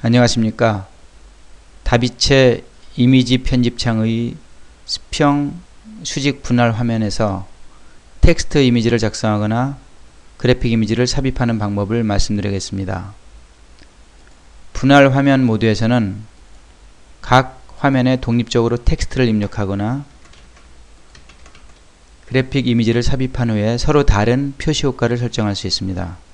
안녕하십니까. 다비체 이미지 편집창의 수평 수직 분할 화면에서 텍스트 이미지를 작성하거나 그래픽 이미지를 삽입하는 방법을 말씀드리겠습니다. 분할 화면 모드에서는 각 화면에 독립적으로 텍스트를 입력하거나 그래픽 이미지를 삽입한 후에 서로 다른 표시 효과를 설정할 수 있습니다.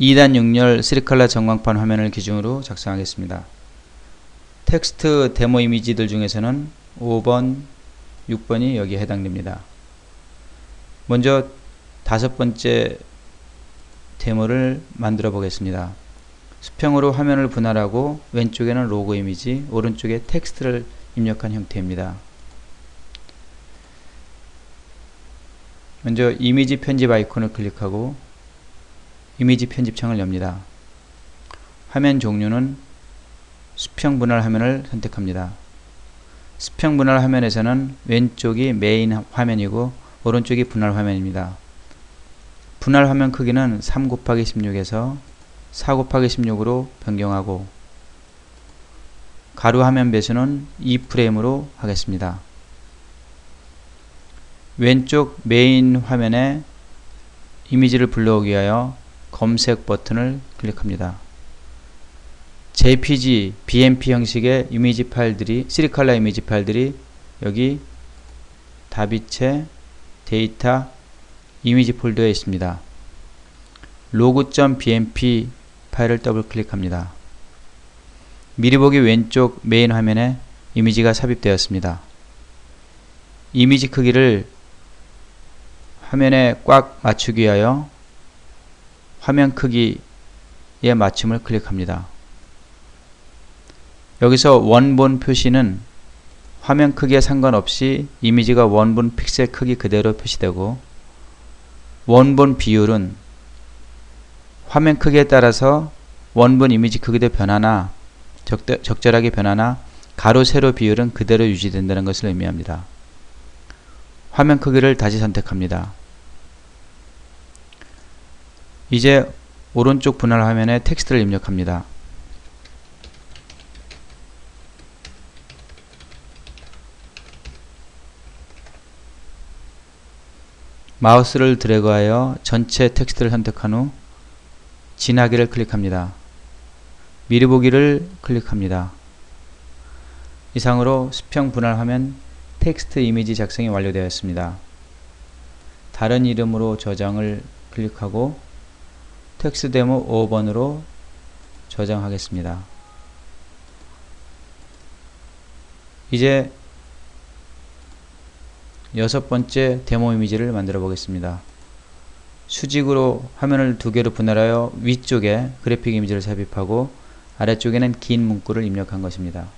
2단 6열 3컬러 전광판 화면을 기준으로 작성하겠습니다. 텍스트 데모 이미지들 중에서는 5번, 6번이 여기에 해당됩니다. 먼저 다섯 번째 데모를 만들어 보겠습니다. 수평으로 화면을 분할하고 왼쪽에는 로고 이미지, 오른쪽에 텍스트를 입력한 형태입니다. 먼저 이미지 편집 아이콘을 클릭하고 이미지 편집창을 엽니다. 화면 종류는 수평 분할 화면을 선택합니다. 수평 분할 화면에서는 왼쪽이 메인 화면이고 오른쪽이 분할 화면입니다. 분할 화면 크기는 3 곱하기 16에서 4 곱하기 16으로 변경하고 가로 화면 배수는 2프레임으로 하겠습니다. 왼쪽 메인 화면에 이미지를 불러오기 위하여 검색 버튼을 클릭합니다. JPG, BMP 형식의 이미지 파일들이 3컬러 이미지 파일들이 여기 다비체 데이터 이미지 폴더에 있습니다. 로그.bmp 파일을 더블 클릭합니다. 미리 보기 왼쪽 메인 화면에 이미지가 삽입되었습니다. 이미지 크기를 화면에 꽉 맞추기 위하여 화면 크기에 맞춤을 클릭합니다. 여기서 원본 표시는 화면 크기에 상관없이 이미지가 원본 픽셀 크기 그대로 표시되고 원본 비율은 화면 크기에 따라서 원본 이미지 크기도 변하나 적절 하게 변하나 가로 세로 비율은 그대로 유지된다는 것을 의미합니다. 화면 크기를 다시 선택합니다. 이제 오른쪽 분할 화면에 텍스트를 입력합니다. 마우스를 드래그하여 전체 텍스트를 선택한 후 진하기를 클릭합니다. 미리 보기를 클릭합니다. 이상으로 수평 분할 화면 텍스트 이미지 작성이 완료되었습니다. 다른 이름으로 저장을 클릭하고 텍스트 데모 5번으로 저장하겠습니다. 이제 여섯 번째 데모 이미지를 만들어 보겠습니다. 수직으로 화면을 두 개로 분할하여 위쪽에 그래픽 이미지를 삽입하고 아래쪽에는 긴 문구를 입력한 것입니다.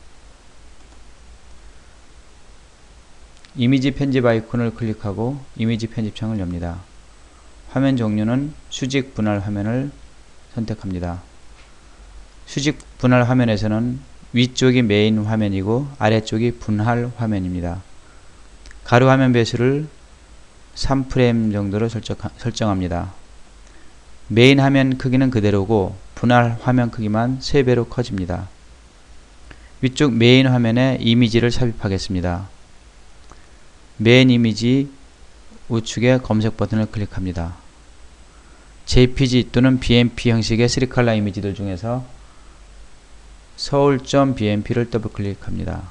이미지 편집 아이콘을 클릭하고 이미지 편집창을 엽니다. 화면 종류는 수직 분할 화면을 선택합니다. 수직 분할 화면에서는 위쪽이 메인 화면이고 아래쪽이 분할 화면입니다. 가로 화면 배수를 3프레임 정도로 설정합니다. 메인 화면 크기는 그대로고 분할 화면 크기만 3배로 커집니다. 위쪽 메인 화면에 이미지를 삽입하겠습니다. 메인 이미지 우측에 검색 버튼을 클릭합니다. JPG 또는 BMP 형식의 3컬러 이미지들 중에서 서울.bmp를 더블 클릭합니다.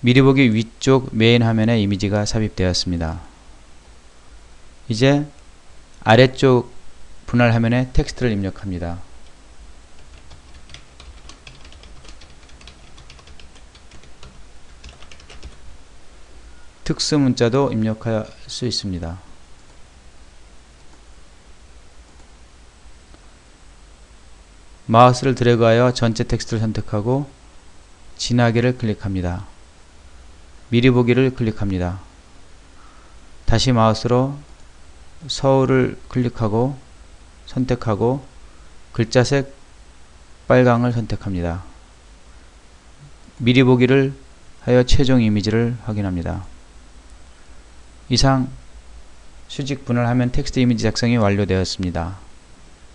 미리 보기 위쪽 메인 화면에 이미지가 삽입되었습니다. 이제 아래쪽 분할 화면에 텍스트를 입력합니다. 특수 문자도 입력할 수 있습니다. 마우스를 드래그하여 전체 텍스트를 선택하고 진하게를 클릭합니다. 미리 보기를 클릭합니다. 다시 마우스로 서울을 클릭하고 선택하고 글자색 빨강을 선택합니다. 미리 보기를 하여 최종 이미지를 확인합니다. 이상 수직 분할하면 텍스트 이미지 작성이 완료되었습니다.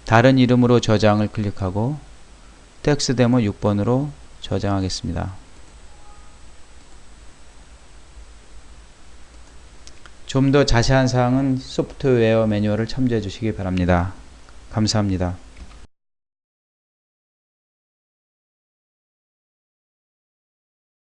다른 이름으로 저장을 클릭하고 텍스 데모 6번으로 저장하겠습니다. 좀 더 자세한 사항은 소프트웨어 매뉴얼을 참조해 주시기 바랍니다. 감사합니다.